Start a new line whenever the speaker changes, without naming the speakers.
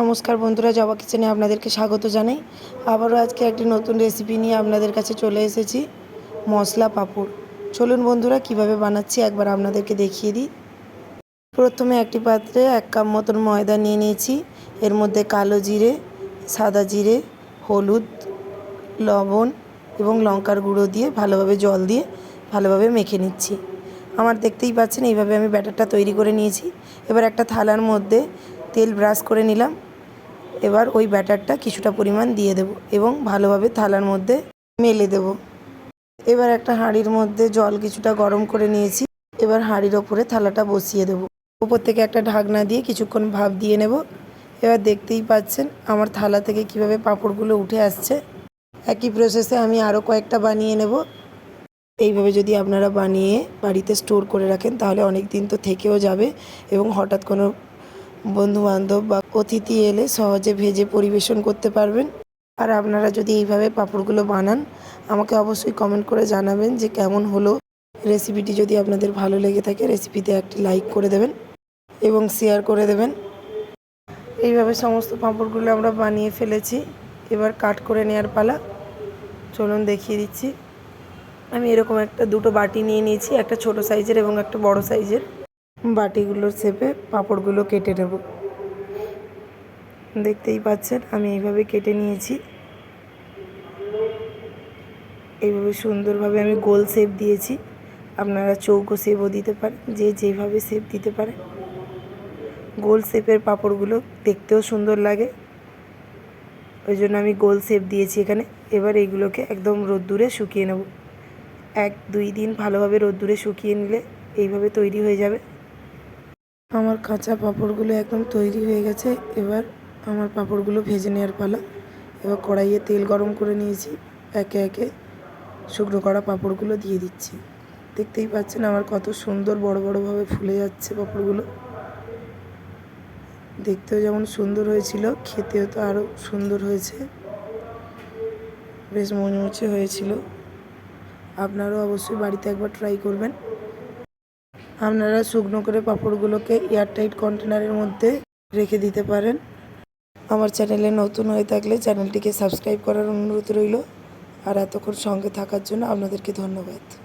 নমস্কার বন্ধুরা, জবা কিচেনে আপনাদেরকে স্বাগত জানাই। আবারও আজকে একটি নতুন রেসিপি নিয়ে আপনাদের কাছে চলে এসেছি, মশলা পাঁপড়। চলুন বন্ধুরা, কীভাবে বানাচ্ছি একবার আপনাদেরকে দেখিয়ে দিই। প্রথমে একটি পাত্রে এক কাপ মতন ময়দা নিয়ে নিয়েছি। এর মধ্যে কালো জিরে, সাদা জিরে, হলুদ, লবণ এবং লঙ্কার গুঁড়ো দিয়ে ভালোভাবে জল দিয়ে ভালোভাবে মেখে নিচ্ছি। আমার দেখতেই পাচ্ছেন, এইভাবে আমি ব্যাটারটা তৈরি করে নিয়েছি। এবার একটা থালার মধ্যে তেল ব্রাশ করে নিলাম। এবার ওই ব্যাটারটা কিছুটা পরিমাণ দিয়ে দেব এবং ভালোভাবে থালার মধ্যে মেলে দেব। এবার একটা হাঁড়ির মধ্যে জল কিছুটা গরম করে নিয়েছি। এবার হাঁড়ির ওপরে থালাটা বসিয়ে দেব। উপর থেকে একটা ঢাকনা দিয়ে কিছুক্ষণ ভাপ দিয়ে নেব। এবার দেখতেই পাচ্ছেন আমার থালা থেকে কীভাবে পাঁপড়গুলো উঠে আসছে। একই প্রসেসে আমি আরও কয়েকটা বানিয়ে নেব। এইভাবে যদি আপনারা বানিয়ে বাড়িতে স্টোর করে রাখেন তাহলে অনেক দিন তো থেকেও যাবে এবং হঠাৎ কোনো বন্ধুবান্ধব বা অতিথি এলে সহজে ভেজে পরিবেশন করতে পারবেন। আর আপনারা যদি এইভাবে পাঁপড়গুলো বানান, আমাকে অবশ্যই কমেন্ট করে জানাবেন যে কেমন হলো রেসিপিটি যদি আপনাদের ভালো লেগে থাকে রেসিপিতে একটি লাইক করে দেবেন এবং শেয়ার করে দেবেন। এইভাবে সমস্ত পাঁপড়গুলো আমরা বানিয়ে ফেলেছি। এবার কাট করে নেওয়ার পালা। চলুন দেখিয়ে দিচ্ছি। আমি এরকম একটা দুটো বাটি নিয়ে নিয়েছি, একটা ছোট সাইজের এবং একটা বড় সাইজের বাটিগুলোর শেপে পাঁপড়গুলো কেটে নেব। দেখতেই পাচ্ছেন, আমি এইভাবে কেটে নিয়েছি। এইভাবে সুন্দরভাবে আমি গোল শেপ দিয়েছি। আপনারা চৌকো শেপও দিতে পারেন, যে যেভাবে শেপ দিতে পারে। গোল শেপের পাঁপড়গুলো দেখতেও সুন্দর লাগে। ওই জন্য আমি গোল শেপ দিয়েছি এখানে। এবার এইগুলোকে একদম রোদ্দুরে শুকিয়ে নেব। এক, দুই দিন ভালোভাবে রোদ্দুরে শুকিয়ে নিলে এইভাবে তৈরি হয়ে যাবে। আমার কাঁচা পাঁপড়গুলো একদম তৈরি হয়ে গেছে। এবার আমার পাঁপড়গুলো ভেজে নেওয়ার পালা। এবার কড়াইয়ে তেল গরম করে নিয়েছি। একে একে শুকনো করা পাঁপড়গুলো দিয়ে দিচ্ছি। দেখতেই পাচ্ছেন আমার কত সুন্দর বড় বড়োভাবে ফুলে যাচ্ছে পাঁপড়গুলো। দেখতেও যেমন সুন্দর হয়েছিল, খেতেও তো আরও সুন্দর হয়েছে। বেশ মুচমুচে হয়েছিল। আপনারাও অবশ্যই বাড়িতে একবার ট্রাই করবেন। আপনারা শুকনো করে পাঁপড়গুলোকে এয়ারটাইট কন্টেনারের মধ্যে রেখে দিতে পারেন। আমার চ্যানেলে নতুন হয়ে থাকলে চ্যানেলটিকে সাবস্ক্রাইব করার অনুরোধ রইল। আর এতক্ষণ সঙ্গে থাকার জন্য আপনাদেরকে ধন্যবাদ।